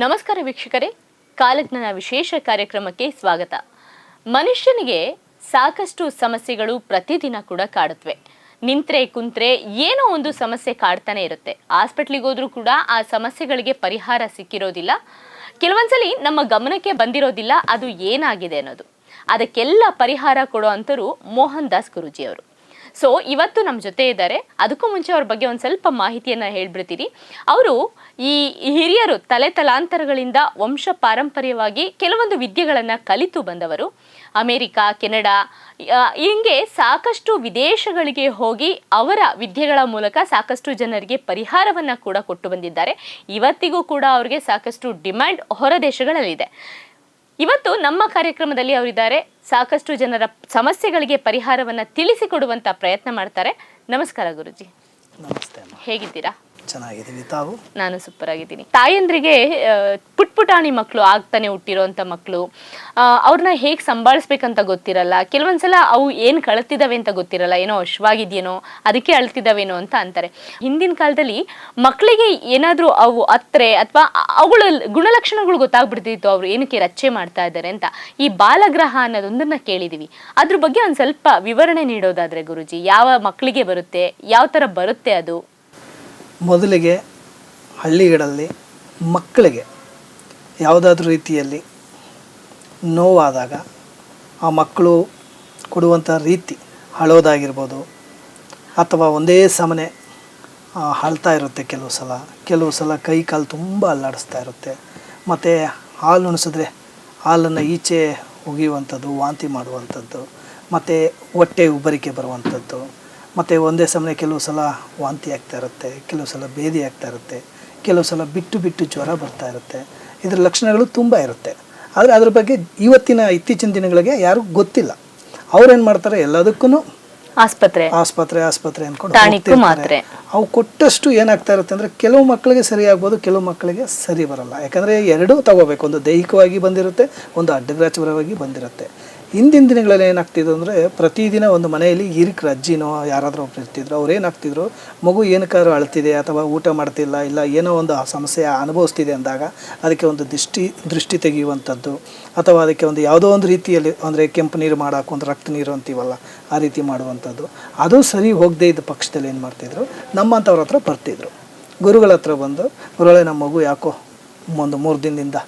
ನಮಸ್ಕಾರ ವೀಕ್ಷಕರೇ, ಕಾಲಜ್ಞಾನ ವಿಶೇಷ ಕಾರ್ಯಕ್ರಮಕ್ಕೆ ಸ್ವಾಗತ. ಮನುಷ್ಯನಿಗೆ ಸಾಕಷ್ಟು ಸಮಸ್ಯೆಗಳು ಪ್ರತಿದಿನ ಕೂಡ ಕಾಡುತ್ತವೆ ನಿಂತ್ರೆ ಕುಂತ್ರೆ ಏನೋ ಒಂದು ಸಮಸ್ಯೆ ಕಾಡ್ತಾನೆ ಇರುತ್ತೆ. ಹಾಸ್ಪಿಟ್ಲಿಗೆ ಹೋದ್ರೂ ಕೂಡ ಆ ಸಮಸ್ಯೆಗಳಿಗೆ ಪರಿಹಾರ ಸಿಕ್ಕಿರೋದಿಲ್ಲ. ಕೆಲವೊಂದ್ಸಲಿ ನಮ್ಮ ಗಮನಕ್ಕೆ ಬಂದಿರೋದಿಲ್ಲ, ಅದು ಏನಾಗಿದೆ ಅನ್ನೋದು. ಅದಕ್ಕೆಲ್ಲ ಪರಿಹಾರ ಕೊಡೋ ಅಂತರು ಮೋಹನ್ ದಾಸ್ ಗುರೂಜಿ ಅವರು ಸೊ ಇವತ್ತು ನಮ್ಮ ಜೊತೆ ಇದ್ದಾರೆ. ಅದಕ್ಕೂ ಮುಂಚೆ ಅವ್ರ ಬಗ್ಗೆ ಒಂದು ಸ್ವಲ್ಪ ಮಾಹಿತಿಯನ್ನು ಹೇಳ್ಬಿಡ್ತೀರಿ ಅವರು ಈ ಹಿರಿಯರು ತಲೆ ತಲಾಂತರಗಳಿಂದ ವಂಶ ಪಾರಂಪರ್ಯವಾಗಿ ಕೆಲವೊಂದು ವಿದ್ಯೆಗಳನ್ನು ಕಲಿತು ಬಂದವರು. ಅಮೇರಿಕಾ, ಕೆನಡಾ ಹಿಂಗೆ ಸಾಕಷ್ಟು ವಿದೇಶಗಳಿಗೆ ಹೋಗಿ ಅವರ ವಿದ್ಯೆಗಳ ಮೂಲಕ ಸಾಕಷ್ಟು ಜನರಿಗೆ ಪರಿಹಾರವನ್ನು ಕೂಡ ಕೊಟ್ಟು ಬಂದಿದ್ದಾರೆ. ಇವತ್ತಿಗೂ ಕೂಡ ಅವರಿಗೆ ಸಾಕಷ್ಟು ಡಿಮ್ಯಾಂಡ್ ಹೊರ ದೇಶಗಳಲ್ಲಿದೆ. ಇವತ್ತು ನಮ್ಮ ಕಾರ್ಯಕ್ರಮದಲ್ಲಿ ಅವರಿದ್ದಾರೆ. ಸಾಕಷ್ಟು ಜನರ ಸಮಸ್ಯೆಗಳಿಗೆ ಪರಿಹಾರವನ್ನ ತಿಳಿಸಿಕೊಡುವಂತ ಪ್ರಯತ್ನ ಮಾಡ್ತಾರೆ. ನಮಸ್ಕಾರ ಗುರುಜಿ. ನಮಸ್ತೆ ಹೇಗಿದ್ದೀರಾ? ಚೆನ್ನಾಗಿದ್ದೀವಿ ತಾವು? ನಾನು ಸೂಪರ್ ಆಗಿದ್ದೀನಿ. ತಾಯಂದ್ರಿಗೆ ಪುಟ್ ಪುಟಾಣಿ ಮಕ್ಕಳು ಆಗ್ತಾನೆ ಹುಟ್ಟಿರೋಂಥ ಮಕ್ಕಳು ಅವ್ರನ್ನ ಹೇಗೆ ಸಂಭಾಳಿಸ್ಬೇಕಂತ ಗೊತ್ತಿರಲ್ಲ. ಕೆಲವೊಂದ್ಸಲ ಅವು ಏನು ಕಳ್ತಿದಾವೆ ಅಂತ ಗೊತ್ತಿರಲ್ಲ. ಏನೋ ಅಶ್ವಾಗಿದೆಯೇನೋ, ಅದಕ್ಕೆ ಅಳ್ತಿದಾವೇನೋ ಅಂತ ಅಂತಾರೆ. ಹಿಂದಿನ ಕಾಲದಲ್ಲಿ ಮಕ್ಕಳಿಗೆ ಏನಾದರೂ ಅವು ಅತ್ರೆ ಅಥವಾ ಅವುಗಳ ಗುಣಲಕ್ಷಣಗಳು ಗೊತ್ತಾಗ್ಬಿಡ್ತಿತ್ತು. ಅವ್ರು ಏನಕ್ಕೆ ರಚೆ ಮಾಡ್ತಾ ಇದ್ದಾರೆ ಅಂತ. ಈ ಬಾಲಗ್ರಹ ಅನ್ನೋದೊಂದನ್ನ ಕೇಳಿದೀವಿ. ಅದ್ರ ಬಗ್ಗೆ ಒಂದು ಸ್ವಲ್ಪ ವಿವರಣೆ ನೀಡೋದಾದ್ರೆ ಗುರುಜಿ, ಯಾವ ಮಕ್ಕಳಿಗೆ ಬರುತ್ತೆ, ಯಾವ ಥರ ಬರುತ್ತೆ ಅದು? ಮೊದಲಿಗೆ ಹಳ್ಳಿಗಳಲ್ಲಿ ಮಕ್ಕಳಿಗೆ ಯಾವುದಾದ್ರೂ ರೀತಿಯಲ್ಲಿ ನೋವಾದಾಗ ಆ ಮಕ್ಕಳು ಕೊಡುವಂಥ ರೀತಿ ಅಳೋದಾಗಿರ್ಬೋದು ಅಥವಾ ಒಂದೇ ಸಮನೆ ಅಳ್ತಾ ಇರುತ್ತೆ ಕೆಲವು ಸಲ. ಕೆಲವು ಸಲ ಕೈ ಕಾಲು ತುಂಬ ಅಲ್ಲಾಡಿಸ್ತಾ ಇರುತ್ತೆ. ಮತ್ತು ಹಾಲು ಉಣಿಸಿದ್ರೆ ಹಾಲನ್ನು ಈಚೆ ಒಗೆಯುವಂಥದ್ದು, ವಾಂತಿ ಮಾಡುವಂಥದ್ದು, ಮತ್ತು ಹೊಟ್ಟೆ ಉಬ್ಬರಿಕೆ ಬರುವಂಥದ್ದು ಮತ್ತು ಒಂದೇ ಸಮಯ ಕೆಲವು ಸಲ ವಾಂತಿ ಆಗ್ತಾ ಇರುತ್ತೆ ಕೆಲವು ಸಲ ಭೇದಿ ಆಗ್ತಾ ಇರುತ್ತೆ ಕೆಲವು ಸಲ ಬಿಟ್ಟು ಬಿಟ್ಟು ಜ್ವರ ಬರ್ತಾ ಇರುತ್ತೆ. ಇದರ ಲಕ್ಷಣಗಳು ತುಂಬ ಇರುತ್ತೆ. ಆದರೆ ಅದ್ರ ಬಗ್ಗೆ ಇವತ್ತಿನ ಇತ್ತೀಚಿನ ದಿನಗಳಿಗೆ ಯಾರಿಗೂ ಗೊತ್ತಿಲ್ಲ. ಅವ್ರೇನು ಮಾಡ್ತಾರೆ? ಎಲ್ಲದಕ್ಕೂ ಆಸ್ಪತ್ರೆ. ಆಸ್ಪತ್ರೆ ಆಸ್ಪತ್ರೆ ಅನ್ಕೊಂಡು. ಅವು ಕೊಟ್ಟಷ್ಟು ಏನಾಗ್ತಾ ಇರುತ್ತೆ ಅಂದರೆ ಕೆಲವು ಮಕ್ಕಳಿಗೆ ಸರಿ ಆಗ್ಬೋದು ಕೆಲವು ಮಕ್ಕಳಿಗೆ ಸರಿ ಬರಲ್ಲ. ಯಾಕಂದರೆ ಎರಡೂ ತಗೋಬೇಕು. ಒಂದು ದೈಹಿಕವಾಗಿ ಬಂದಿರುತ್ತೆ ಒಂದು ಅಡ್ಡಗ್ರಾಚುರವಾಗಿ ಬಂದಿರುತ್ತೆ. ಹಿಂದಿನ ದಿನಗಳಲ್ಲಿ ಏನಾಗ್ತಿದ್ರು ಅಂದರೆ ಪ್ರತಿದಿನ ಒಂದು ಮನೆಯಲ್ಲಿ ಹಿರಿಕರು ಅಜ್ಜಿನೋ ಯಾರಾದರೂ ಒಬ್ರು ಇರ್ತಿದ್ರು, ಅವ್ರು ಏನಾಗ್ತಿದ್ರು, ಮಗು ಏನಕ್ಕಾದ್ರೂ ಅಳ್ತಿದೆ ಅಥವಾ ಊಟ ಮಾಡ್ತಿಲ್ಲ, ಇಲ್ಲ ಏನೋ ಒಂದು ಸಮಸ್ಯೆ ಅನುಭವಿಸ್ತಿದೆ ಅಂದಾಗ ಅದಕ್ಕೆ ಒಂದು ದೃಷ್ಟಿ ದೃಷ್ಟಿ ತೆಗೆಯುವಂಥದ್ದು, ಅಥವಾ ಅದಕ್ಕೆ ಒಂದು ಯಾವುದೋ ಒಂದು ರೀತಿಯಲ್ಲಿ ಅಂದರೆ ಕೆಂಪು ನೀರು ಮಾಡಾಕು, ಒಂದು ರಕ್ತ ನೀರು ಅಂತೀವಲ್ಲ, ಆ ರೀತಿ ಮಾಡುವಂಥದ್ದು. ಅದು ಸರಿ ಹೋಗದೇ ಇದ್ದ ಪಕ್ಷದಲ್ಲಿ ಏನು ಮಾಡ್ತಿದ್ರು, ನಮ್ಮಂಥವ್ರ ಹತ್ರ ಬರ್ತಿದ್ರು. ಗುರುಗಳ ಹತ್ರ ಬಂದು, ಗುರುಗಳೇ ನಮ್ಮ ಮಗು ಯಾಕೋ ಒಂದು ಮೂರು ದಿನದಿಂದ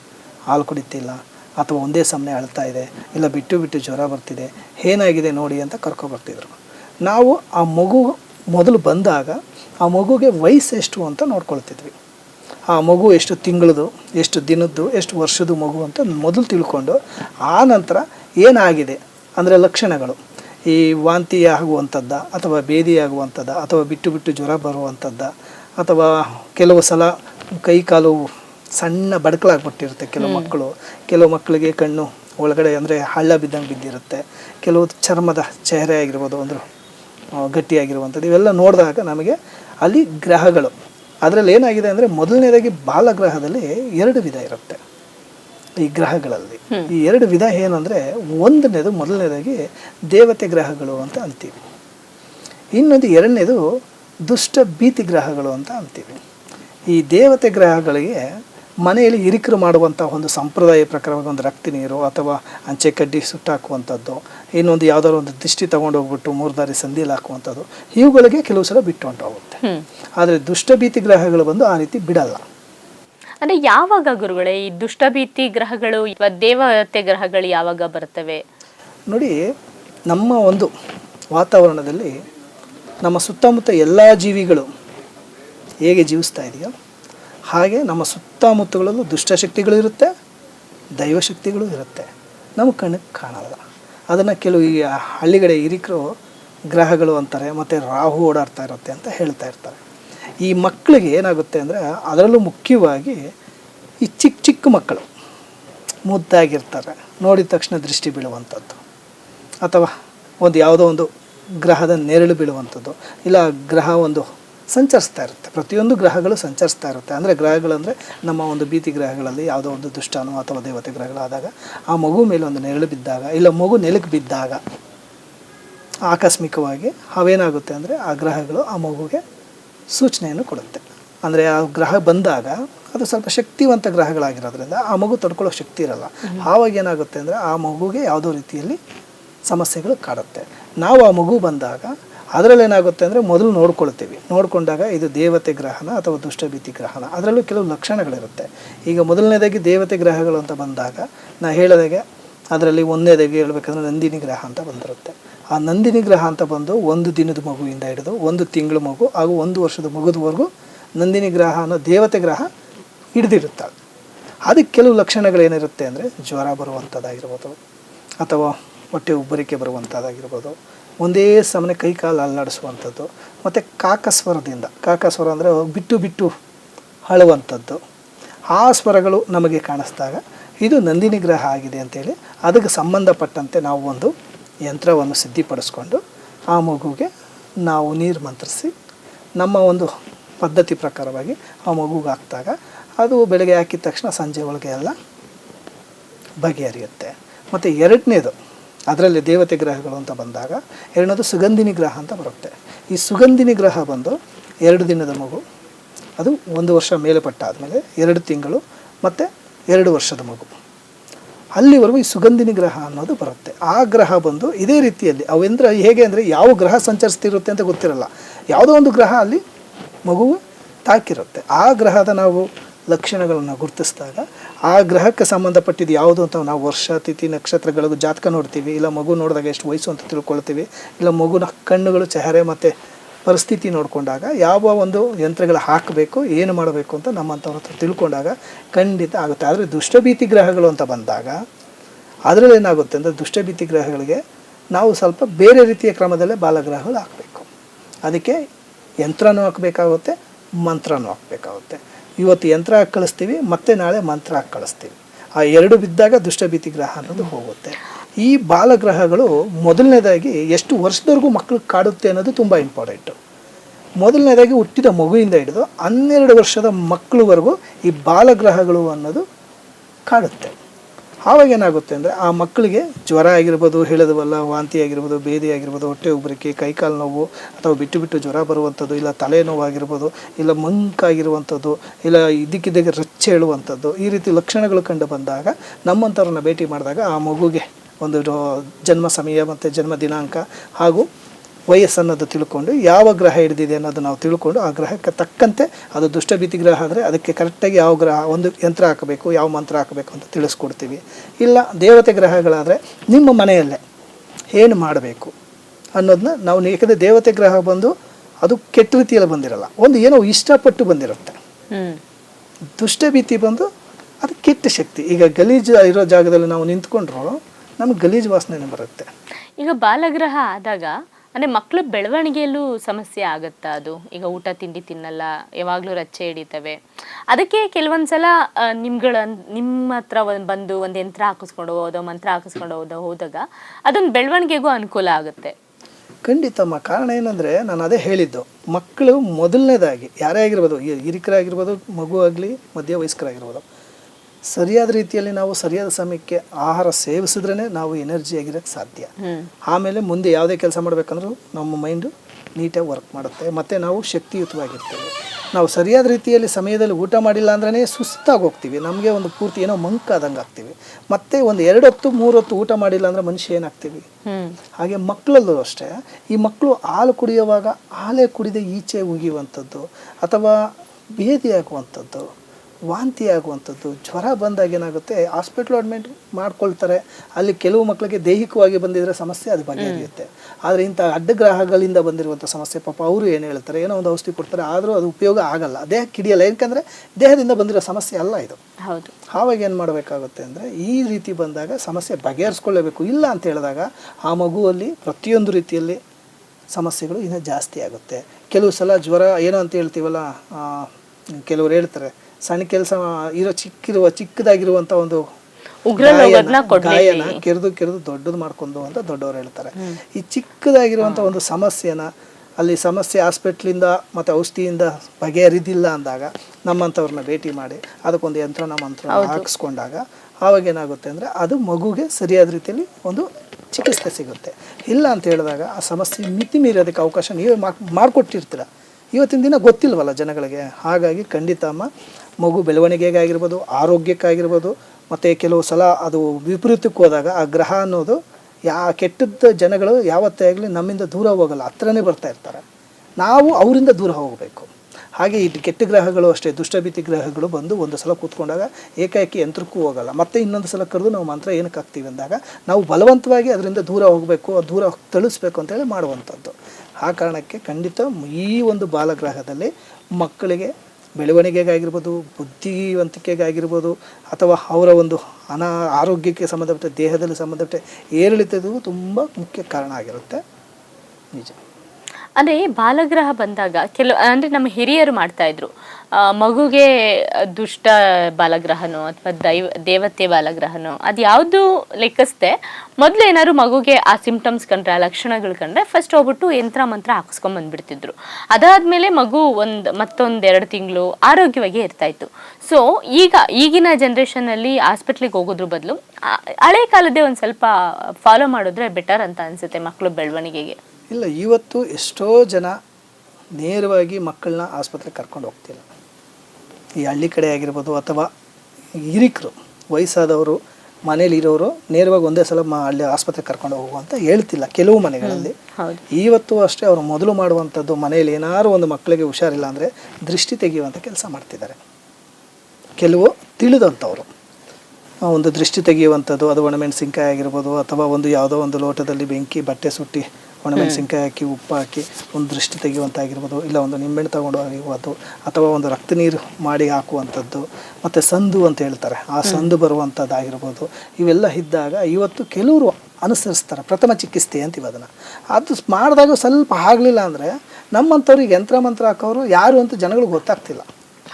ಹಾಲು ಕುಡಿತಿಲ್ಲ ಅಥವಾ ಒಂದೇ ಸಮನೆ ಅಳ್ತಾ ಇದೆ, ಇಲ್ಲ ಬಿಟ್ಟು ಬಿಟ್ಟು ಜ್ವರ ಬರ್ತಿದೆ, ಏನಾಗಿದೆ ನೋಡಿ ಅಂತ ಕರ್ಕೊಬರ್ತಿದ್ರು. ನಾವು ಆ ಮಗು ಮೊದಲು ಬಂದಾಗ ಆ ಮಗುಗೆ ವಯಸ್ಸು ಎಷ್ಟು ಅಂತ ನೋಡ್ಕೊಳ್ತಿದ್ವಿ. ಆ ಮಗು ಎಷ್ಟು ತಿಂಗಳದು, ಎಷ್ಟು ದಿನದ್ದು, ಎಷ್ಟು ವರ್ಷದ ಮಗು ಅಂತ ಮೊದಲು ತಿಳ್ಕೊಂಡು, ಆ ನಂತರ ಏನಾಗಿದೆ ಅಂದರೆ ಲಕ್ಷಣಗಳು. ಈ ವಾಂತಿ ಆಗುವಂಥದ್ದ ಅಥವಾ ಆಗುವಂಥದ್ದ ಅಥವಾ ಬಿಟ್ಟು ಬಿಟ್ಟು ಜ್ವರ ಬರುವಂಥದ್ದ ಅಥವಾ ಕೆಲವು ಸಲ ಕೈ ಕಾಲು ಸಣ್ಣ ಬಡಕಲಾಗ್ಬಿಟ್ಟಿರುತ್ತೆ ಕೆಲವು ಮಕ್ಕಳು. ಕೆಲವು ಮಕ್ಕಳಿಗೆ ಕಣ್ಣು ಒಳಗಡೆ ಅಂದರೆ ಹಳ್ಳ ಬಿದ್ದಂಗೆ ಬಿದ್ದಿರುತ್ತೆ. ಕೆಲವು ಚರ್ಮದ ಚೆಹರೆ ಆಗಿರ್ಬೋದು ಅಂದ್ರೆ ಗಟ್ಟಿಯಾಗಿರುವಂಥದ್ದು ಇವೆಲ್ಲ ನೋಡಿದಾಗ ನಮಗೆ ಅಲ್ಲಿ ಗ್ರಹಗಳು. ಅದರಲ್ಲಿ ಏನಾಗಿದೆ ಅಂದರೆ ಮೊದಲನೇದಾಗಿ ಬಾಲಗ್ರಹದಲ್ಲಿ ಎರಡು ವಿಧ ಇರುತ್ತೆ. ಈ ಗ್ರಹಗಳಲ್ಲಿ. ಈ ಎರಡು ವಿಧ ಏನಂದರೆ ಒಂದನೇದು ಮೊದಲನೇದಾಗಿ ದೇವತೆ ಗ್ರಹಗಳು ಅಂತ ಅಂತೀವಿ. ಇನ್ನೊಂದು ಎರಡನೇದು ದುಷ್ಟ ಭೀತಿ ಗ್ರಹಗಳು ಅಂತ ಅಂತೀವಿ. ಈ ದೇವತೆ ಗ್ರಹಗಳಿಗೆ ಮನೆಯಲ್ಲಿ ಹಿರಿಕರು ಮಾಡುವಂಥ ಒಂದು ಸಂಪ್ರದಾಯ ಪ್ರಕಾರವಾಗಿ ಒಂದು ರಕ್ತ ನೀರು ಅಥವಾ ಅಂಚೆ ಕಡ್ಡಿ ಸುಟ್ಟಾಕುವಂಥದ್ದು ಇನ್ನೊಂದು ಯಾವುದಾದ್ರು ಒಂದು ದೃಷ್ಟಿ ತಗೊಂಡು ಹೋಗ್ಬಿಟ್ಟು ಮೂರು ದಾರಿ ಸಂಧಿಯಲ್ಲಿ ಹಾಕುವಂಥದ್ದು ಇವುಗಳಿಗೆ ಕೆಲವು ಸಲ ಬಿಟ್ಟು ಹೊಂಟೋಗುತ್ತೆ ಆದರೆ ದುಷ್ಟಭೀತಿ ಗ್ರಹಗಳು ಬಂದು ಆ ರೀತಿ ಬಿಡಲ್ಲ. ಅಂದರೆ ಯಾವಾಗ ಗುರುಗಳೇ ಈ ದುಷ್ಟಭೀತಿ ಗ್ರಹಗಳು ದೇವತೆ ಗ್ರಹಗಳು ಯಾವಾಗ ಬರ್ತವೆ? ನೋಡಿ ನಮ್ಮ ಒಂದು ವಾತಾವರಣದಲ್ಲಿ ನಮ್ಮ ಸುತ್ತಮುತ್ತ ಎಲ್ಲ ಜೀವಿಗಳು ಹೇಗೆ ಜೀವಿಸ್ತಾ ಇದೆಯೋ ಹಾಗೆ ನಮ್ಮ ಸುತ್ತಮುತ್ತಗಳಲ್ಲೂ ದುಷ್ಟಶಕ್ತಿಗಳು ಇರುತ್ತೆ ದೈವಶಕ್ತಿಗಳು ಇರುತ್ತೆ. ನಮ್ಮ ಕಣ್ಣಿಗೆ ಕಾಣಲ್ಲ. ಅದನ್ನು ಕೆಲವು ಈ ಹಳ್ಳಿಗಡೆ ಹಿರಿಕರು ಗ್ರಹಗಳು ಅಂತಾರೆ, ಮತ್ತು ರಾಹು ಓಡಾಡ್ತಾ ಇರುತ್ತೆ ಅಂತ ಹೇಳ್ತಾ ಇರ್ತಾರೆ. ಈ ಮಕ್ಕಳಿಗೆ ಏನಾಗುತ್ತೆ ಅಂದರೆ ಅದರಲ್ಲೂ ಮುಖ್ಯವಾಗಿ ಈ ಚಿಕ್ಕ ಚಿಕ್ಕ ಮಕ್ಕಳು ಮುದ್ದಾಗಿರ್ತಾರೆ, ನೋಡಿದ ತಕ್ಷಣ ದೃಷ್ಟಿ ಬೀಳುವಂಥದ್ದು. ಅಥವಾ ಒಂದು ಯಾವುದೋ ಒಂದು ಗ್ರಹದ ನೆರಳು ಬೀಳುವಂಥದ್ದು. ಇಲ್ಲ, ಗ್ರಹ ಒಂದು ಸಂಚರಿಸ್ತಾ ಇರುತ್ತೆ. ಪ್ರತಿಯೊಂದು ಗ್ರಹಗಳು ಸಂಚರಿಸ್ತಾ ಇರುತ್ತೆ. ಅಂದರೆ ಗ್ರಹಗಳಂದರೆ ನಮ್ಮ ಒಂದು ಭೀತಿ ಗ್ರಹಗಳಲ್ಲಿ ಯಾವುದೋ ಒಂದು ದುಷ್ಟಾನು ಅಥವಾ ದೇವತೆ ಗ್ರಹಗಳಾದಾಗ ಆ ಮಗು ಮೇಲೆ ಒಂದು ನೆರಳು ಬಿದ್ದಾಗ ಇಲ್ಲ ಮಗು ನೆಲಕ್ಕೆ ಬಿದ್ದಾಗ ಆಕಸ್ಮಿಕವಾಗಿ ಅವೇನಾಗುತ್ತೆ ಅಂದರೆ ಆ ಗ್ರಹಗಳು ಆ ಮಗುಗೆ ಸೂಚನೆಯನ್ನು ಕೊಡುತ್ತೆ. ಅಂದರೆ ಆ ಗ್ರಹ ಬಂದಾಗ ಅದು ಸ್ವಲ್ಪ ಶಕ್ತಿವಂತ ಗ್ರಹಗಳಾಗಿರೋದ್ರಿಂದ ಆ ಮಗು ತಡ್ಕೊಳ್ಳೋ ಶಕ್ತಿ ಇರಲ್ಲ. ಆವಾಗ ಏನಾಗುತ್ತೆ ಅಂದರೆ ಆ ಮಗುಗೆ ಯಾವುದೋ ರೀತಿಯಲ್ಲಿ ಸಮಸ್ಯೆಗಳು ಕಾಡುತ್ತೆ. ನಾವು ಆ ಮಗು ಬಂದಾಗ ಅದರಲ್ಲಿ ಏನಾಗುತ್ತೆ ಅಂದರೆ ಮೊದಲು ನೋಡ್ಕೊಳ್ತೀವಿ. ನೋಡಿಕೊಂಡಾಗ ಇದು ದೇವತೆ ಗ್ರಹಣ ಅಥವಾ ದುಷ್ಟಭೀತಿ ಗ್ರಹಣ. ಅದರಲ್ಲೂ ಕೆಲವು ಲಕ್ಷಣಗಳಿರುತ್ತೆ. ಈಗ ಮೊದಲನೇದಾಗಿ ದೇವತೆ ಗ್ರಹಗಳು ಅಂತ ಬಂದಾಗ ನಾ ಹೇಳಿದಾಗೆ ಅದರಲ್ಲಿ ಒಂದನೇದಾಗಿ ಹೇಳ್ಬೇಕಂದ್ರೆ ನಂದಿನಿ ಗ್ರಹ ಅಂತ ಬಂದಿರುತ್ತೆ. ಆ ನಂದಿನಿ ಗ್ರಹ ಅಂತ ಬಂದು ಒಂದು ದಿನದ ಮಗುವಿಂದ ಹಿಡಿದು ಒಂದು ತಿಂಗಳ ಮಗು ಹಾಗೂ ಒಂದು ವರ್ಷದ ಮಗುದವರೆಗೂ ನಂದಿನಿ ಗ್ರಹ ಅನ್ನೋ ದೇವತೆ ಗ್ರಹ ಹಿಡಿದಿರುತ್ತಾಳೆ ಅದಕ್ಕೆ ಕೆಲವು ಲಕ್ಷಣಗಳೇನಿರುತ್ತೆ ಅಂದರೆ ಜ್ವರ ಬರುವಂಥದ್ದಾಗಿರ್ಬೋದು ಅಥವಾ ಹೊಟ್ಟೆ ಉಬ್ಬರಿಕೆ ಬರುವಂಥದ್ದಾಗಿರ್ಬೋದು ಒಂದೇ ಸಮನೆ ಕೈ ಕಾಲು ಅಲ್ಲಾಡಿಸುವಂಥದ್ದು ಮತ್ತು ಕಾಕಸ್ವರದಿಂದ, ಕಾಕಸ್ವರ ಅಂದರೆ ಬಿಟ್ಟು ಬಿಟ್ಟು ಅಳುವಂಥದ್ದು ಆ ಸ್ವರಗಳು ನಮಗೆ ಕಾಣಿಸ್ದಾಗ ಇದು ನಂದಿನಿ ಗ್ರಹ ಆಗಿದೆ ಅಂತೇಳಿ ಅದಕ್ಕೆ ಸಂಬಂಧಪಟ್ಟಂತೆ ನಾವು ಒಂದು ಯಂತ್ರವನ್ನು ಸಿದ್ಧಿಪಡಿಸ್ಕೊಂಡು ಆ ಮಗುಗೆ ನಾವು ನೀರು ಮಂತ್ರಿಸಿ ನಮ್ಮ ಒಂದು ಪದ್ಧತಿ ಪ್ರಕಾರವಾಗಿ ಆ ಮಗುಗೆ ಹಾಕಿದಾಗ ಅದು ಬೆಳಗ್ಗೆ ಹಾಕಿದ ತಕ್ಷಣ ಸಂಜೆ ಒಳಗೆ ಎಲ್ಲ ಬಗೆಹರಿಯುತ್ತೆ. ಮತ್ತು ಎರಡನೇದು ಅದರಲ್ಲಿ ದೇವತೆ ಗ್ರಹಗಳು ಅಂತ ಬಂದಾಗ ಎರಡನೇದು ಸುಗಂಧಿನಿ ಗ್ರಹ ಅಂತ ಬರುತ್ತೆ. ಈ ಸುಗಂಧಿನಿ ಗ್ರಹ ಬಂದು ಎರಡು ದಿನದ ಮಗು, ಅದು ಒಂದು ವರ್ಷ ಮೇಲೆ ಪಟ್ಟಾದಮೇಲೆ ಎರಡು ತಿಂಗಳು ಮತ್ತು ಎರಡು ವರ್ಷದ ಮಗು. ಅಲ್ಲಿವರೆಗೂ ಈ ಸುಗಂಧಿನಿ ಗ್ರಹ ಅನ್ನೋದು ಬರುತ್ತೆ. ಆ ಗ್ರಹ ಬಂದು ಇದೇ ರೀತಿಯಲ್ಲಿ, ಅವೆಂದ್ರ ಹೇಗೆ ಅಂದರೆ ಯಾವ ಗ್ರಹ ಸಂಚರಿಸ್ತಿರುತ್ತೆ ಅಂತ ಗೊತ್ತಿರಲ್ಲ. ಯಾವುದೋ ಒಂದು ಗ್ರಹ ಅಲ್ಲಿ ಮಗುವು ತಾಕಿರುತ್ತೆ. ಆ ಗ್ರಹದ ನಾವು ಲಕ್ಷಣಗಳನ್ನು ಗುರುತಿಸಿದಾಗ ಆ ಗ್ರಹಕ್ಕೆ ಸಂಬಂಧಪಟ್ಟಿದ್ದು ಯಾವುದು ಅಂತ ನಾವು ವರ್ಷ, ತಿಥಿ, ನಕ್ಷತ್ರಗಳಿಗೂ ಜಾತಕ ನೋಡ್ತೀವಿ. ಇಲ್ಲ ಮಗು ನೋಡಿದಾಗ ಎಷ್ಟು ವಯಸ್ಸು ಅಂತ ತಿಳ್ಕೊಳ್ತೀವಿ. ಇಲ್ಲ ಮಗುನ ಕಣ್ಣುಗಳು, ಚಹರೆ ಮತ್ತು ಪರಿಸ್ಥಿತಿ ನೋಡಿಕೊಂಡಾಗ ಯಾವ ಒಂದು ಯಂತ್ರಗಳು ಹಾಕಬೇಕು, ಏನು ಮಾಡಬೇಕು ಅಂತ ನಮ್ಮಂಥವ್ರ ಹತ್ರ ತಿಳ್ಕೊಂಡಾಗ ಖಂಡಿತ ಆಗುತ್ತೆ. ಆದರೆ ದುಷ್ಟಭೀತಿ ಗ್ರಹಗಳು ಅಂತ ಬಂದಾಗ ಅದರಲ್ಲಿ ಏನಾಗುತ್ತೆ ಅಂದರೆ ದುಷ್ಟಭೀತಿ ಗ್ರಹಗಳಿಗೆ ನಾವು ಸ್ವಲ್ಪ ಬೇರೆ ರೀತಿಯ ಕ್ರಮದಲ್ಲೇ ಬಾಲಗ್ರಹಗಳು ಹಾಕಬೇಕು. ಅದಕ್ಕೆ ಯಂತ್ರನೂ ಹಾಕಬೇಕಾಗುತ್ತೆ, ಮಂತ್ರನೂ ಹಾಕಬೇಕಾಗುತ್ತೆ. ಇವತ್ತು ಯಂತ್ರ ಕಳಿಸ್ತೀವಿ, ಮತ್ತೆ ನಾಳೆ ಮಂತ್ರ ಕಳಿಸ್ತೀವಿ. ಆ ಎರಡು ಬಿದ್ದಾಗ ದುಷ್ಟಭೀತಿ ಗ್ರಹ ಅನ್ನೋದು ಹೋಗುತ್ತೆ. ಈ ಬಾಲಗ್ರಹಗಳು ಮೊದಲನೇದಾಗಿ ಎಷ್ಟು ವರ್ಷದವರೆಗೂ ಮಕ್ಕಳು ಕಾಡುತ್ತೆ ಅನ್ನೋದು ತುಂಬ ಇಂಪಾರ್ಟೆಂಟು ಮೊದಲನೇದಾಗಿ ಹುಟ್ಟಿದ ಮಗುವಿಂದ ಹಿಡಿದು ಹನ್ನೆರಡು ವರ್ಷದ ಮಕ್ಕಳವರೆಗೂ ಈ ಬಾಲಗ್ರಹಗಳು ಅನ್ನೋದು ಕಾಡುತ್ತೆ. ಆವಾಗ ಏನಾಗುತ್ತೆ ಅಂದರೆ ಆ ಮಕ್ಕಳಿಗೆ ಜ್ವರ ಆಗಿರ್ಬೋದು, ಹೇಳಿದವಲ್ಲ, ವಾಂತಿ ಆಗಿರ್ಬೋದು, ಬೇದಿ ಆಗಿರ್ಬೋದು, ಹೊಟ್ಟೆ ಉಬ್ಬರಿಕೆ, ಕೈಕಾಲು ನೋವು ಅಥವಾ ಬಿಟ್ಟು ಬಿಟ್ಟು ಜ್ವರ ಬರುವಂಥದ್ದು, ಇಲ್ಲ ತಲೆನೋವು ಆಗಿರ್ಬೋದು, ಇಲ್ಲ ಮಂಕಾಗಿರುವಂಥದ್ದು ಇಲ್ಲ ಇದಕ್ಕಿದ್ದಾಗೆ ರಚ್ಚೆ ಹೇಳುವಂಥದ್ದು ಈ ರೀತಿ ಲಕ್ಷಣಗಳು ಕಂಡು ಬಂದಾಗ ನಮ್ಮಂಥವ್ರನ್ನ ಭೇಟಿ ಮಾಡಿದಾಗ ಆ ಮಗುಗೆ ಒಂದು ಜನ್ಮ ಸಮಯ ಮತ್ತು ಜನ್ಮ ದಿನಾಂಕ ಹಾಗೂ ವಯಸ್ಸನ್ನೋದು ತಿಳ್ಕೊಂಡು ಯಾವ ಗ್ರಹ ಹಿಡಿದಿದೆ ಅನ್ನೋದು ನಾವು ತಿಳ್ಕೊಂಡು ಆ ಗ್ರಹಕ್ಕೆ ತಕ್ಕಂತೆ ಅದು ದುಷ್ಟಭೀತಿ ಗ್ರಹ ಆದರೆ ಅದಕ್ಕೆ ಕರೆಕ್ಟಾಗಿ ಯಾವ ಗ್ರಹ ಒಂದು ಯಂತ್ರ ಹಾಕಬೇಕು ಯಾವ ಮಂತ್ರ ಹಾಕಬೇಕು ಅಂತ ತಿಳಿಸ್ಕೊಡ್ತೀವಿ. ಇಲ್ಲ ದೇವತೆ ಗ್ರಹಗಳಾದರೆ ನಿಮ್ಮ ಮನೆಯಲ್ಲೇ ಏನು ಮಾಡಬೇಕು ಅನ್ನೋದನ್ನ ನಾವು ಏಕೆಂದರೆ ದೇವತೆ ಗ್ರಹ ಬಂದು ಅದು ಕೆಟ್ಟ ರೀತಿಯಲ್ಲಿ ಬಂದಿರಲ್ಲ. ಒಂದು ಏನೋ ಇಷ್ಟಪಟ್ಟು ಬಂದಿರುತ್ತೆ. ದುಷ್ಟಭೀತಿ ಬಂದು ಅದು ಕೆಟ್ಟ ಶಕ್ತಿ. ಈಗ ಗಲೀಜು ಇರೋ ಜಾಗದಲ್ಲಿ ನಾವು ನಿಂತ್ಕೊಂಡ್ರು ನಮ್ಗೆ ಗಲೀಜು ವಾಸನೆ ಬರುತ್ತೆ. ಈಗ ಬಾಲಗ್ರಹ ಆದಾಗ ಅಂದ್ರೆ ಮಕ್ಕಳ ಬೆಳವಣಿಗೆಯಲ್ಲೂ ಸಮಸ್ಯೆ ಆಗುತ್ತಾ ಅದು? ಈಗ ಊಟ, ತಿಂಡಿ ತಿನ್ನಲ್ಲ, ಯಾವಾಗಲೂ ರಚ್ಚೆ ಹಿಡಿತವೆ. ಅದಕ್ಕೆ ಕೆಲವೊಂದ್ಸಲ ಸಲ ನಿಮ್ಗಳ, ನಿಮ್ಮ ಹತ್ರ ಒಂದು ಬಂದು ಒಂದು ಯಂತ್ರ ಹಾಕಿಸ್ಕೊಂಡು ಹೋದೋ, ಮಂತ್ರ ಹಾಕಿಸ್ಕೊಂಡು ಹೋದೋ, ಹೋದಾಗ ಅದೊಂದು ಬೆಳವಣಿಗೆಗೂ ಅನುಕೂಲ ಆಗುತ್ತೆ. ಖಂಡಿತಮ್ಮ ಕಾರಣ ಏನಂದರೆ ನಾನು ಅದೇ ಹೇಳಿದ್ದು. ಮಕ್ಕಳು ಮೊದಲನೇದಾಗಿ, ಯಾರೇ ಆಗಿರ್ಬೋದು ಹಿರಿಕರಾಗಿರ್ಬೋದು, ಮಗು ಆಗಲಿ ಮಧ್ಯ ವಯಸ್ಕರಾಗಿರ್ಬೋದು ಸರಿಯಾದ ರೀತಿಯಲ್ಲಿ ನಾವು ಸರಿಯಾದ ಸಮಯಕ್ಕೆ ಆಹಾರ ಸೇವಿಸಿದ್ರೇ ನಾವು ಎನರ್ಜಿ ಆಗಿರೋಕ್ಕೆ ಸಾಧ್ಯ. ಆಮೇಲೆ ಮುಂದೆ ಯಾವುದೇ ಕೆಲಸ ಮಾಡಬೇಕಂದ್ರೂ ನಮ್ಮ ಮೈಂಡು ನೀಟಾಗಿ ವರ್ಕ್ ಮಾಡುತ್ತೆ. ಮತ್ತು ನಾವು ಶಕ್ತಿಯುತವಾಗಿರ್ತೇವೆ. ನಾವು ಸರಿಯಾದ ರೀತಿಯಲ್ಲಿ ಸಮಯದಲ್ಲಿ ಊಟ ಮಾಡಿಲ್ಲ ಅಂದ್ರೆ ಸುಸ್ತಾಗಿ ಹೋಗ್ತೀವಿ. ನಮಗೆ ಒಂದು ಪೂರ್ತಿ ಏನೋ ಮಂಕಾದಂಗೆ ಆಗ್ತೀವಿ. ಮತ್ತೆ ಒಂದು ಎರಡು ಹೊತ್ತು ಮೂರು ಹೊತ್ತು ಊಟ ಮಾಡಿಲ್ಲ ಅಂದರೆ ಮನುಷ್ಯ ಏನಾಗ್ತೀವಿ? ಹಾಗೆ ಮಕ್ಕಳಲ್ಲೂ ಅಷ್ಟೇ. ಈ ಮಕ್ಕಳು ಹಾಲು ಕುಡಿಯುವಾಗ ಹಾಲೇ ಕುಡಿದೇ ಈಚೆ ಉಗಿಯುವಂಥದ್ದು ಅಥವಾ ಭೇದಿಯಾಗುವಂಥದ್ದು ಆಗುವಂಥದ್ದು ವಾಂತಿ ಆಗುವಂಥದ್ದು ಜ್ವರ ಬಂದಾಗ ಏನಾಗುತ್ತೆ ಹಾಸ್ಪಿಟ್ಲ್ ಅಡ್ಮಿಟ್ ಮಾಡ್ಕೊಳ್ತಾರೆ. ಅಲ್ಲಿ ಕೆಲವು ಮಕ್ಕಳಿಗೆ ದೈಹಿಕವಾಗಿ ಬಂದಿದ್ರೆ ಸಮಸ್ಯೆ ಅದು ಬಗೆಹರಿಯುತ್ತೆ. ಆದರೆ ಇಂಥ ಅಡ್ಡಗ್ರಹಗಳಿಂದ ಬಂದಿರುವಂಥ ಸಮಸ್ಯೆ ಪಾಪ ಅವರು ಏನು ಹೇಳ್ತಾರೆ ಏನೋ ಒಂದು ಔಷಧಿ ಕೊಡ್ತಾರೆ ಆದರೂ ಅದು ಉಪಯೋಗ ಆಗಲ್ಲ. ದೇಹ ಕಿಡಿಯಲ್ಲ ಯಾಕಂದರೆ ದೇಹದಿಂದ ಬಂದಿರೋ ಸಮಸ್ಯೆ ಅಲ್ಲ ಇದು. ಹೌದು. ಆವಾಗ ಏನು ಮಾಡಬೇಕಾಗುತ್ತೆ ಅಂದರೆ ಈ ರೀತಿ ಬಂದಾಗ ಸಮಸ್ಯೆ ಬಗೆಹರಿಸ್ಕೊಳ್ಳಬೇಕು ಇಲ್ಲ ಅಂತ ಹೇಳಿದಾಗ ಆ ಮಗುವಲ್ಲಿ ಪ್ರತಿಯೊಂದು ರೀತಿಯಲ್ಲಿ ಸಮಸ್ಯೆಗಳು ಇನ್ನೂ ಜಾಸ್ತಿ ಆಗುತ್ತೆ. ಕೆಲವು ಸಲ ಜ್ವರ ಏನೋ ಅಂತ ಹೇಳ್ತೀವಲ್ಲ ಕೆಲವ್ರು ಹೇಳ್ತಾರೆ ಸಣ್ಣ ಕೆಲಸ ಇರೋ ಚಿಕ್ಕಿರುವ ಚಿಕ್ಕದಾಗಿರುವಂಥ ಒಂದು ಗಾಯನ- ಕೆರೆದು ಕೆರೆದು ದೊಡ್ಡದು ಮಾಡ್ಕೊಂಡು ಅಂತ ದೊಡ್ಡವರು ಹೇಳ್ತಾರೆ. ಈ ಚಿಕ್ಕದಾಗಿರುವಂಥ ಒಂದು ಸಮಸ್ಯೆನ ಅಲ್ಲಿ ಸಮಸ್ಯೆ ಹಾಸ್ಪಿಟ್ಲಿಂದ ಮತ್ತೆ ಔಷಧಿಯಿಂದ ಬಗೆಹರಿದಿಲ್ಲ ಅಂದಾಗ ನಮ್ಮಂಥವ್ರನ್ನ ಭೇಟಿ ಮಾಡಿ ಅದಕ್ಕೊಂದು ಯಂತ್ರ ಮಂತ್ರ ಹಾಕಿಸ್ಕೊಂಡಾಗ ಆವಾಗ ಏನಾಗುತ್ತೆ ಅಂದರೆ ಅದು ಮಗುಗೆ ಸರಿಯಾದ ರೀತಿಯಲ್ಲಿ ಒಂದು ಚಿಕಿತ್ಸೆ ಸಿಗುತ್ತೆ. ಇಲ್ಲ ಅಂತ ಹೇಳಿದಾಗ ಆ ಸಮಸ್ಯೆ ಮಿತಿ ಮೀರೋದಕ್ಕೆ ಅವಕಾಶ ನೀವೇ ಮಾಡಿಕೊಟ್ಟಿರ್ತೀರ ಇವತ್ತಿನ ದಿನ ಗೊತ್ತಿಲ್ವಲ್ಲ ಜನಗಳಿಗೆ. ಹಾಗಾಗಿ ಖಂಡಿತ ಅಮ್ಮ, ಮಗು ಬೆಳವಣಿಗೆಗಾಗಿರ್ಬೋದು, ಆರೋಗ್ಯಕ್ಕಾಗಿರ್ಬೋದು, ಮತ್ತು ಕೆಲವು ಸಲ ಅದು ವಿಪರೀತಕ್ಕೆ ಹೋದಾಗ ಆ ಗ್ರಹ ಅನ್ನೋದು ಯಾ, ಕೆಟ್ಟದ್ದ ಜನಗಳು ಯಾವತ್ತೇ ಆಗಲಿ ನಮ್ಮಿಂದ ದೂರ ಹೋಗಲ್ಲ, ಹತ್ರನೇ ಬರ್ತಾ ಇರ್ತಾರೆ. ನಾವು ಅವರಿಂದ ದೂರ ಹೋಗಬೇಕು. ಹಾಗೆ ಈ ಕೆಟ್ಟ ಗ್ರಹಗಳು ಅಷ್ಟೇ ದುಷ್ಟಭೀತಿ ಗ್ರಹಗಳು ಬಂದು ಒಂದು ಸಲ ಕೂತ್ಕೊಂಡಾಗ ಏಕಾಏಕಿ ಯಂತ್ರಕ್ಕೂ ಹೋಗಲ್ಲ. ಮತ್ತೆ ಇನ್ನೊಂದು ಸಲ ಕರೆದು ನಾವು ಮಂತ್ರ ಏನಕ್ಕೆ ಹಾಕ್ತೀವಿ ಅಂದಾಗ, ನಾವು ಬಲವಂತವಾಗಿ ಅದರಿಂದ ದೂರ ಹೋಗಬೇಕು, ದೂರ ತಳಿಸ್ಬೇಕು ಅಂತೇಳಿ ಮಾಡುವಂಥದ್ದು. ಆ ಕಾರಣಕ್ಕೆ ಖಂಡಿತ ಈ ಒಂದು ಬಾಲಗ್ರಹದಲ್ಲಿ ಮಕ್ಕಳಿಗೆ ಬೆಳವಣಿಗೆಗಾಗಿರ್ಬೋದು, ಬುದ್ಧಿವಂತಿಕೆಗಾಗಿರ್ಬೋದು, ಅಥವಾ ಅವರ ಒಂದು ಅನಾ, ಆರೋಗ್ಯಕ್ಕೆ ಸಂಬಂಧಪಟ್ಟ, ದೇಹದಲ್ಲಿ ಸಂಬಂಧಪಟ್ಟ ಏರಿಳಿತದೂ ತುಂಬ ಮುಖ್ಯ ಕಾರಣ ಆಗಿರುತ್ತೆ. ನಿಜ. ಅಂದ್ರೆ ಬಾಲಗ್ರಹ ಬಂದಾಗ ಕೆಲವು, ಅಂದ್ರೆ ನಮ್ಮ ಹಿರಿಯರು ಮಾಡ್ತಾ ಇದ್ರು. ಮಗುಗೆ ದುಷ್ಟ ಬಾಲಗ್ರಹನೋ ಅಥವಾ ದೈವ, ದೇವತೆ ಬಾಲಗ್ರಹನೋ ಅದು ಯಾವುದು ಲೆಕ್ಕಿಸ್ದೆ, ಮೊದಲು ಏನಾದ್ರು ಮಗುಗೆ ಆ ಸಿಂಪ್ಟಮ್ಸ್ ಕಂಡ್ರೆ, ಆ ಲಕ್ಷಣಗಳು ಕಂಡ್ರೆ ಫಸ್ಟ್ ಹೋಗ್ಬಿಟ್ಟು ಯಂತ್ರ ಮಂತ್ರ ಹಾಕಿಸ್ಕೊಂಡ್ ಬಂದ್ಬಿಡ್ತಿದ್ರು. ಅದಾದ್ಮೇಲೆ ಮಗು ಒಂದು, ಮತ್ತೊಂದು ಎರಡು ತಿಂಗಳು ಆರೋಗ್ಯವಾಗಿ ಇರ್ತಾ ಇತ್ತು. ಸೊ ಈಗ, ಈಗಿನ ಜನರೇಷನ್ ಅಲ್ಲಿ ಹಾಸ್ಪಿಟ್ಲಿಗೆ ಹೋಗೋದ್ರ ಬದಲು ಹಳೆ ಕಾಲದ್ದೇ ಒಂದು ಸ್ವಲ್ಪ ಫಾಲೋ ಮಾಡಿದ್ರೆ ಬೆಟರ್ ಅಂತ ಅನ್ಸುತ್ತೆ ಮಕ್ಕಳು ಬೆಳವಣಿಗೆಗೆ. ಇಲ್ಲ ಇವತ್ತು ಎಷ್ಟೋ ಜನ ನೇರವಾಗಿ ಮಕ್ಕಳನ್ನ ಆಸ್ಪತ್ರೆಗೆ ಕರ್ಕೊಂಡು ಹೋಗ್ತಿಲ್ಲ. ಈ ಹಳ್ಳಿ ಕಡೆ ಆಗಿರ್ಬೋದು ಅಥವಾ ಹಿರಿಕರು ವಯಸ್ಸಾದವರು ಮನೇಲಿ ಇರೋರು ನೇರವಾಗಿ ಒಂದೇ ಸಲ ಮ ಅಲ್ಲಿ ಆಸ್ಪತ್ರೆಗೆ ಕರ್ಕೊಂಡು ಹೋಗು ಅಂತ ಹೇಳ್ತಿಲ್ಲ ಕೆಲವು ಮನೆಗಳಲ್ಲಿ. ಇವತ್ತು ಅಷ್ಟೇ ಅವರು ಮೊದಲು ಮಾಡುವಂಥದ್ದು ಮನೆಯಲ್ಲಿ ಏನಾದರೂ ಒಂದು ಮಕ್ಕಳಿಗೆ ಹುಷಾರಿಲ್ಲ ಅಂದರೆ ದೃಷ್ಟಿ ತೆಗೆಯುವಂಥ ಕೆಲಸ ಮಾಡ್ತಿದ್ದಾರೆ. ಕೆಲವು ತಿಳಿದಂಥವ್ರು. ಒಂದು ದೃಷ್ಟಿ ತೆಗೆಯುವಂಥದ್ದು ಅದು ಒಣಮೆಣಸಿನ್ಕಾಯಿ ಆಗಿರ್ಬೋದು ಅಥವಾ ಒಂದು ಯಾವುದೋ ಒಂದು ಲೋಟದಲ್ಲಿ ಬೆಂಕಿ ಬಟ್ಟೆ ಸುಟ್ಟಿ ಒಣಮೆಣಸಿನ್ಕಾಯಿ ಹಾಕಿ ಉಪ್ಪು ಹಾಕಿ ಒಂದು ದೃಷ್ಟಿ ತೆಗೆಯುವಂತಾಗಿರ್ಬೋದು ಇಲ್ಲ ಒಂದು ನಿಂಬೆಹಣ್ಣು ತಗೊಂಡು ಆಗಿರ್ಬೋದು ಅಥವಾ ಒಂದು ರಕ್ತ ನೀರು ಮಾಡಿ ಹಾಕುವಂಥದ್ದು ಮತ್ತು ಸಂದು ಅಂತ ಹೇಳ್ತಾರೆ. ಆ ಸಂದು ಬರುವಂಥದ್ದಾಗಿರ್ಬೋದು. ಇವೆಲ್ಲ ಇದ್ದಾಗ ಇವತ್ತು ಕೆಲವರು ಅನುಸರಿಸ್ತಾರೆ ಪ್ರಥಮ ಚಿಕಿತ್ಸೆ ಅಂತೀವಿ ಅದನ್ನು. ಅದು ಮಾಡಿದಾಗ ಸ್ವಲ್ಪ ಆಗಲಿಲ್ಲ ಅಂದರೆ ನಮ್ಮಂಥವ್ರಿಗೆ ಯಂತ್ರ ಮಂತ್ರ ಹಾಕೋರು ಯಾರು ಅಂತ ಜನಗಳಿಗೆ ಗೊತ್ತಾಗ್ತಿಲ್ಲ.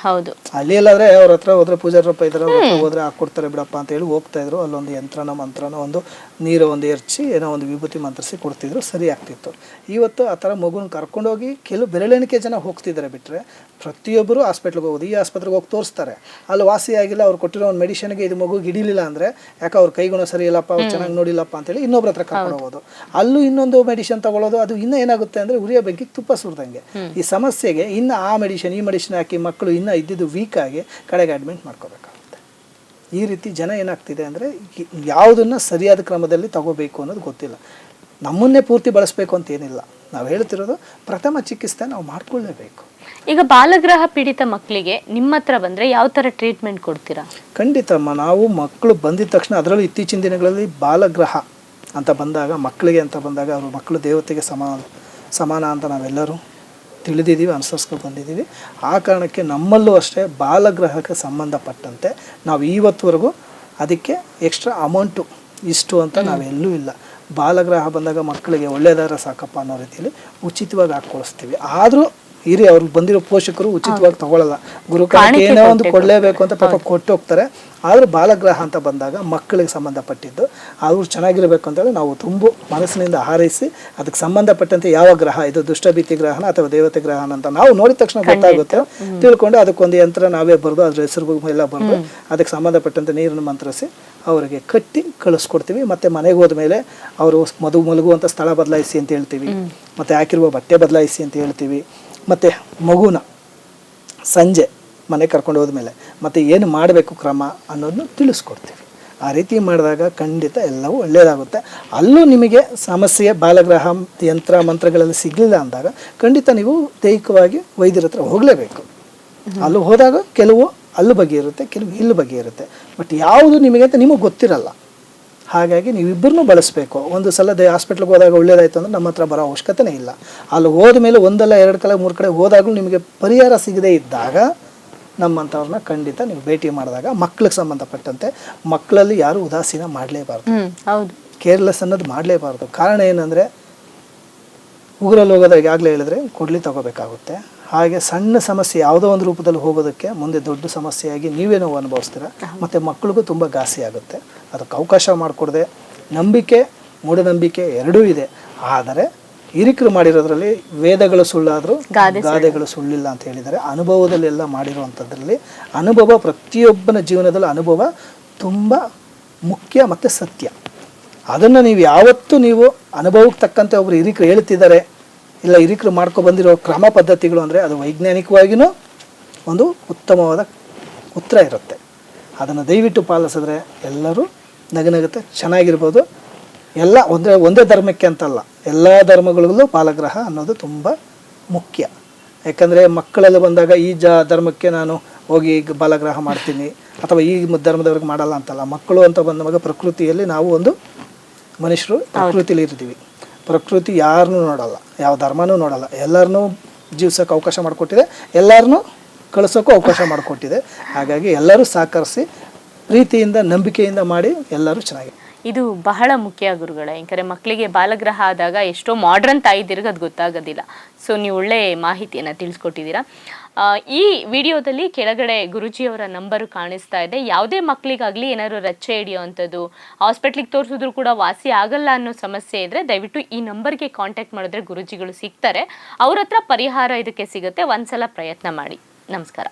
ಹೌದು. ಎಲ್ಲಾದ್ರೆ ಅವ್ರ ಹತ್ರ ಹೋದ್ರೆ ಪೂಜಾರಪ್ಪ ಹತ್ರ ಹೋದ್ರೆ ಹಾಕೊಡ್ತಾರೆ ಬಿಡಪ್ಪ ಅಂತ ಹೇಳಿ ಹೋಗ್ತಾ ಇದ್ರು. ಅಲ್ಲೊಂದು ಯಂತ್ರನ ಮಂತ್ರನ ಒಂದು ನೀರು ಒಂದು ಎರ್ಚಿ ಏನೋ ಒಂದು ವಿಭೂತಿ ಮಂತ್ರಿಸಿ ಕೊಡ್ತಿದ್ರು. ಸರಿ ಆಗ್ತಿತ್ತು. ಇವತ್ತು ಆ ಥರ ಮಗುನ ಕರ್ಕೊಂಡೋಗಿ ಕೆಲವು ಬೆರಳೆಣಿಕೆ ಜನ ಹೋಗ್ತಿದ್ದಾರೆ ಬಿಟ್ಟರೆ ಪ್ರತಿಯೊಬ್ಬರು ಹಾಸ್ಪಿಟ್ಲ್ಗೆ ಹೋಗೋದು. ಈ ಆಸ್ಪತ್ರೆಗೆ ಹೋಗಿ ತೋರಿಸ್ತಾರೆ. ಅಲ್ಲಿ ವಾಸಿ ಆಗಿಲ್ಲ ಅವ್ರು ಕೊಟ್ಟಿರೋ ಒಂದು ಮೆಡಿಷನ್ಗೆ ಇದು ಮಗು ಹಿಡಿಲಿಲ್ಲ ಅಂದರೆ ಯಾಕೆ ಅವ್ರ ಕೈಗುಣ ಸರಿ ಇಲ್ಲಪ್ಪ ಅವ್ರು ಚೆನ್ನಾಗಿ ನೋಡಿಲ್ಲಪ್ಪ ಅಂತೇಳಿ ಇನ್ನೊಬ್ರ ಹತ್ರ ಕರ್ಕೊಂಡು ಹೋಗೋದು. ಅಲ್ಲೂ ಇನ್ನೊಂದು ಮೆಡಿಷನ್ ತಗೊಳ್ಳೋದು. ಅದು ಇನ್ನೂ ಏನಾಗುತ್ತೆ ಅಂದರೆ ಉರಿಯ ಬೆಂಕಿಗೆ ತುಪ್ಪ ಸುರಿದಂಗೆ. ಈ ಸಮಸ್ಯೆಗೆ ಇನ್ನು ಆ ಮೆಡಿಷನ್ ಈ ಮೆಡಿಷನ್ ಹಾಕಿ ಮಕ್ಕಳು ಇನ್ನೂ ಇದ್ದಿದ್ದು ವೀಕಾಗಿ ಆಗಿ ಕಡೆಗೆ ಅಡ್ಮಿಟ್ ಮಾಡ್ಕೋಬೇಕಾಗುತ್ತೆ. ಈ ರೀತಿ ಜನ ಏನಾಗ್ತಿದೆ ಅಂದರೆ ಯಾವುದನ್ನು ಸರಿಯಾದ ಕ್ರಮದಲ್ಲಿ ತಗೋಬೇಕು ಅನ್ನೋದು ಗೊತ್ತಿಲ್ಲ. ನಮ್ಮನ್ನೇ ಪೂರ್ತಿ ಬಳಸಬೇಕು ಅಂತ ಏನಿಲ್ಲ. ನಾವು ಹೇಳ್ತಿರೋದು ಪ್ರಥಮ ಚಿಕಿತ್ಸೆ ನಾವು ಮಾಡ್ಕೊಳ್ಳೇಬೇಕು. ಈಗ ಬಾಲಗ್ರಹ ಪೀಡಿತ ಮಕ್ಕಳಿಗೆ ನಿಮ್ಮ ಹತ್ರ ಬಂದರೆ ಯಾವ ಥರ ಟ್ರೀಟ್ಮೆಂಟ್ ಕೊಡ್ತೀರಾ? ಖಂಡಿತಮ್ಮ ನಾವು ಮಕ್ಕಳು ಬಂದಿದ ತಕ್ಷಣ ಅದರಲ್ಲೂ ಇತ್ತೀಚಿನ ದಿನಗಳಲ್ಲಿ ಬಾಲಗ್ರಹ ಅಂತ ಬಂದಾಗ ಮಕ್ಕಳಿಗೆ ಅಂತ ಬಂದಾಗ ಅವರು ಮಕ್ಕಳು ದೇವತೆಗೆ ಸಮಾನ ಸಮಾನ ಅಂತ ನಾವೆಲ್ಲರೂ ತಿಳಿದಿದ್ದೀವಿ ಅನುಸರಿಸ್ಕೊಂಡು ಬಂದಿದ್ದೀವಿ. ಆ ಕಾರಣಕ್ಕೆ ನಮ್ಮಲ್ಲೂ ಅಷ್ಟೇ ಬಾಲಗ್ರಹಕ್ಕೆ ಸಂಬಂಧಪಟ್ಟಂತೆ ನಾವು ಇವತ್ತುವರೆಗೂ ಅದಕ್ಕೆ ಎಕ್ಸ್ಟ್ರಾ ಅಮೌಂಟು ಇಷ್ಟು ಅಂತ ನಾವೆಲ್ಲೂ ಇಲ್ಲ. ಬಾಲಗ್ರಹ ಬಂದಾಗ ಮಕ್ಕಳಿಗೆ ಒಳ್ಳೆಯದಾರ ಸಾಕಪ್ಪ ಅನ್ನೋ ರೀತಿಯಲ್ಲಿ ಉಚಿತವಾಗಿ ಹಾಕ್ಕೊಳಿಸ್ತೀವಿ. ಆದರೂ ಹಿರಿಯ ಅವ್ರಿಗೆ ಬಂದಿರೋ ಪೋಷಕರು ಉಚಿತವಾಗಿ ತಗೊಳ್ಳಲ್ಲ ಗುರುಕಾರಕ್ಕೆ ಏನೋ ಒಂದು ಕೊಡಲೇಬೇಕು ಅಂತ ಪಾಪ ಕೊಟ್ಟು ಹೋಗ್ತಾರೆ ಆದರೂ ಬಾಲಗ್ರಹ ಅಂತ ಬಂದಾಗ ಮಕ್ಕಳಿಗೆ ಸಂಬಂಧಪಟ್ಟಿದ್ದು ಆದರೂ ಚೆನ್ನಾಗಿರಬೇಕು ಅಂತೇಳಿ ನಾವು ತುಂಬ ಮನಸ್ಸಿನಿಂದ ಹಾರೈಸಿ ಅದಕ್ಕೆ ಸಂಬಂಧಪಟ್ಟಂತೆ ಯಾವ ಗ್ರಹ ಇದು ದುಷ್ಟಭೀತಿ ಗ್ರಹನ ಅಥವಾ ದೇವತೆ ಗ್ರಹನ ಅಂತ ನಾವು ನೋಡಿದ ತಕ್ಷಣ ಗೊತ್ತಾಗುತ್ತೆ. ತಿಳ್ಕೊಂಡು ಅದಕ್ಕೊಂದು ಯಂತ್ರ ನಾವೇ ಬರೆದು ಅದ್ರ ಹೆಸರು ಎಲ್ಲ ಬರೆದು ಅದಕ್ಕೆ ಸಂಬಂಧಪಟ್ಟಂತೆ ನೀರನ್ನು ಮಂತ್ರಿಸಿ ಅವರಿಗೆ ಕಟ್ಟಿ ಕಳಿಸ್ಕೊಡ್ತೀವಿ. ಮತ್ತೆ ಮನೆಗೆ ಹೋದ್ಮೇಲೆ ಅವರು ಮದು ಮಲಗುವಂಥ ಸ್ಥಳ ಬದಲಾಯಿಸಿ ಅಂತ ಹೇಳ್ತೀವಿ. ಮತ್ತೆ ಹಾಕಿರುವ ಬಟ್ಟೆ ಬದಲಾಯಿಸಿ ಅಂತ ಹೇಳ್ತೀವಿ. ಮತ್ತೆ ಮಗುನ ಸಂಜೆ ಮನೆ ಕರ್ಕೊಂಡು ಹೋದ್ಮೇಲೆ ಮತ್ತು ಏನು ಮಾಡಬೇಕು ಕ್ರಮ ಅನ್ನೋದನ್ನು ತಿಳಿಸ್ಕೊಡ್ತೀವಿ. ಆ ರೀತಿ ಮಾಡಿದಾಗ ಖಂಡಿತ ಎಲ್ಲವೂ ಒಳ್ಳೆಯದಾಗುತ್ತೆ ಅಲ್ಲೂ ನಿಮಗೆ ಸಮಸ್ಯೆ, ಬಾಲಗ್ರಹ, ಯಂತ್ರ, ಮಂತ್ರಗಳಲ್ಲಿ ಸಿಗಲಿಲ್ಲ ಅಂದಾಗ ಖಂಡಿತ ನೀವು ದೈಹಿಕವಾಗಿ ವೈದ್ಯರ ಹತ್ರ ಹೋಗಲೇಬೇಕು. ಅಲ್ಲೂ ಹೋದಾಗ ಕೆಲವು ಅಲ್ಲೂ ಬಗ್ಗೆ ಇರುತ್ತೆ, ಕೆಲವು ಇಲ್ಲಿ ಬಗ್ಗೆ ಇರುತ್ತೆ. ಬಟ್ ಯಾವುದು ನಿಮಗೆ ಅಂತ ನಿಮಗೆ ಗೊತ್ತಿರಲ್ಲ. ಹಾಗಾಗಿ ನೀವಿಬ್ಬರನ್ನೂ ಬಳಸಬೇಕು. ಒಂದು ಸಲ ದೇ ಹಾಸ್ಪಿಟ್ಲಿಗೆ ಹೋದಾಗ ಒಳ್ಳೇದಾಯ್ತು ಅಂದರೆ ನಮ್ಮ ಹತ್ರ ಬರೋ ಅವಶ್ಯಕತೆನೇ ಇಲ್ಲ. ಅಲ್ಲಿ ಹೋದ ಮೇಲೆ ಒಂದಲ್ಲ, ಎರಡು ಕಡೆ, ಮೂರು ಕಡೆ ಹೋದಾಗಲೂ ನಿಮಗೆ ಪರಿಹಾರ ಸಿಗದೇ ಇದ್ದಾಗ ನಮ್ಮಂಥವ್ರನ್ನ ಖಂಡಿತ ನೀವು ಭೇಟಿ ಮಾಡಿದಾಗ ಮಕ್ಳಿಗೆ ಸಂಬಂಧಪಟ್ಟಂತೆ ಮಕ್ಕಳಲ್ಲಿ ಯಾರು ಉದಾಸೀನ ಮಾಡಲೇಬಾರ್ದು. ಹೌದು. ಕೇರ್ಲೆಸ್ ಅನ್ನೋದು ಮಾಡಲೇಬಾರ್ದು. ಕಾರಣ ಏನಂದರೆ ಉಗುರಲ್ಲಿ ಹೋಗೋದಾಗ ಆಗಲೇ ಹೇಳಿದ್ರೆ ಕೊಡ್ಲಿ ತಗೋಬೇಕಾಗುತ್ತೆ. ಹಾಗೆ ಸಣ್ಣ ಸಮಸ್ಯೆ ಯಾವುದೋ ಒಂದು ರೂಪದಲ್ಲಿ ಹೋಗೋದಕ್ಕೆ ಮುಂದೆ ದೊಡ್ಡ ಸಮಸ್ಯೆಯಾಗಿ ನೀವೇನೋ ನೋವು ಅನುಭವಿಸ್ತೀರ ಮತ್ತು ಮಕ್ಕಳಿಗೂ ತುಂಬ ಘಾಸಿ ಆಗುತ್ತೆ. ಅದಕ್ಕೆ ಅವಕಾಶ ಮಾಡಿಕೊಡದೆ. ನಂಬಿಕೆ ಮೂಢನಂಬಿಕೆ ಎರಡೂ ಇದೆ. ಆದರೆ ಹಿರಿಕರು ಮಾಡಿರೋದ್ರಲ್ಲಿ ವೇದಗಳು ಸುಳ್ಳಾದರೂ ಗಾದೆಗಳು ಸುಳ್ಳಿಲ್ಲ ಅಂತ ಹೇಳಿದ್ದಾರೆ. ಅನುಭವದಲ್ಲೆಲ್ಲ ಮಾಡಿರುವಂಥದ್ರಲ್ಲಿ ಅನುಭವ ಪ್ರತಿಯೊಬ್ಬನ ಜೀವನದಲ್ಲಿ ಅನುಭವ ತುಂಬ ಮುಖ್ಯ ಮತ್ತು ಸತ್ಯ. ಅದನ್ನು ನೀವು ಯಾವತ್ತೂ ನೀವು ಅನುಭವಕ್ಕೆ ತಕ್ಕಂತೆ ಒಬ್ಬರು ಹಿರಿಕರು ಹೇಳ್ತಿದ್ದಾರೆ. ಇಲ್ಲ ಹಿರಿಕರು ಮಾಡ್ಕೊ ಬಂದಿರೋ ಕ್ರಮ ಪದ್ಧತಿಗಳು ಅಂದರೆ ಅದು ವೈಜ್ಞಾನಿಕವಾಗಿಯೂ ಒಂದು ಉತ್ತಮವಾದ ಉತ್ತರ ಇರುತ್ತೆ. ಅದನ್ನು ದಯವಿಟ್ಟು ಪಾಲಿಸಿದ್ರೆ ಎಲ್ಲರೂ ನಗನಗುತ್ತೆ ಚೆನ್ನಾಗಿರ್ಬೋದು. ಎಲ್ಲ ಒಂದೇ ಒಂದೇ ಧರ್ಮಕ್ಕೆ ಅಂತಲ್ಲ. ಎಲ್ಲ ಧರ್ಮಗಳಿಗೂ ಪಾಲಗ್ರಹ ಅನ್ನೋದು ತುಂಬ ಮುಖ್ಯ. ಯಾಕಂದರೆ ಮಕ್ಕಳೆಲ್ಲ ಬಂದಾಗ ಈ ಜ ಧರ್ಮಕ್ಕೆ ನಾನು ಹೋಗಿ ಈಗ ಬಾಲಗ್ರಹ ಮಾಡ್ತೀನಿ ಅಥವಾ ಈ ಧರ್ಮದವ್ರಿಗೆ ಮಾಡಲ್ಲ ಅಂತಲ್ಲ. ಮಕ್ಕಳು ಅಂತ ಬಂದಾಗ ಪ್ರಕೃತಿಯಲ್ಲಿ ನಾವು ಒಂದು ಮನುಷ್ಯರು ಪ್ರಕೃತಿಲಿ ಇರ್ತೀವಿ. ಪ್ರಕೃತಿ ಯಾರನ್ನೂ ನೋಡಲ್ಲ ಯಾವ ಧರ್ಮನೂ ನೋಡಲ್ಲ. ಎಲ್ಲರನ್ನೂ ಜೀವ್ಸೋಕೆ ಅವಕಾಶ ಮಾಡಿಕೊಟ್ಟಿದೆ ಎಲ್ಲರನ್ನೂ ಕಳಿಸೋಕ್ಕೂ ಅವಕಾಶ ಮಾಡಿಕೊಟ್ಟಿದೆ. ಹಾಗಾಗಿ ಎಲ್ಲರೂ ಸಹಕರಿಸಿ ಪ್ರೀತಿಯಿಂದ ನಂಬಿಕೆಯಿಂದ ಮಾಡಿ ಎಲ್ಲರೂ ಚೆನ್ನಾಗಿ ಇದು ಬಹಳ ಮುಖ್ಯ ಗುರುಗಳೇ. ಯಾಕಂದರೆ ಮಕ್ಕಳಿಗೆ ಬಾಲಗ್ರಹ ಆದಾಗ ಎಷ್ಟೋ ಮಾಡ್ರನ್ ತಾಯಿದಿರಿಗೆ ಅದು ಗೊತ್ತಾಗೋದಿಲ್ಲ. ಸೊ ನೀವು ಒಳ್ಳೆ ಮಾಹಿತಿಯನ್ನು ತಿಳಿಸ್ಕೊಟ್ಟಿದ್ದೀರಾ. ಈ ವಿಡಿಯೋದಲ್ಲಿ ಕೆಳಗಡೆ ಗುರುಜಿಯವರ ನಂಬರು ಕಾಣಿಸ್ತಾ ಇದೆ. ಯಾವುದೇ ಮಕ್ಕಳಿಗಾಗಲಿ ಏನಾದ್ರು ರಚ್ಚೆ ಹಿಡಿಯೋವಂಥದ್ದು ಹಾಸ್ಪಿಟ್ಲಿಗೆ ತೋರಿಸಿದ್ರು ಕೂಡ ವಾಸಿ ಆಗಲ್ಲ ಅನ್ನೋ ಸಮಸ್ಯೆ ಇದ್ದರೆ ದಯವಿಟ್ಟು ಈ ನಂಬರ್ಗೆ ಕಾಂಟ್ಯಾಕ್ಟ್ ಮಾಡಿದ್ರೆ ಗುರುಜಿಗಳು ಸಿಗ್ತಾರೆ. ಅವ್ರ ಹತ್ರ ಪರಿಹಾರ ಇದಕ್ಕೆ ಸಿಗುತ್ತೆ. ಒಂದ್ಸಲ ಪ್ರಯತ್ನ ಮಾಡಿ. ನಮಸ್ಕಾರ.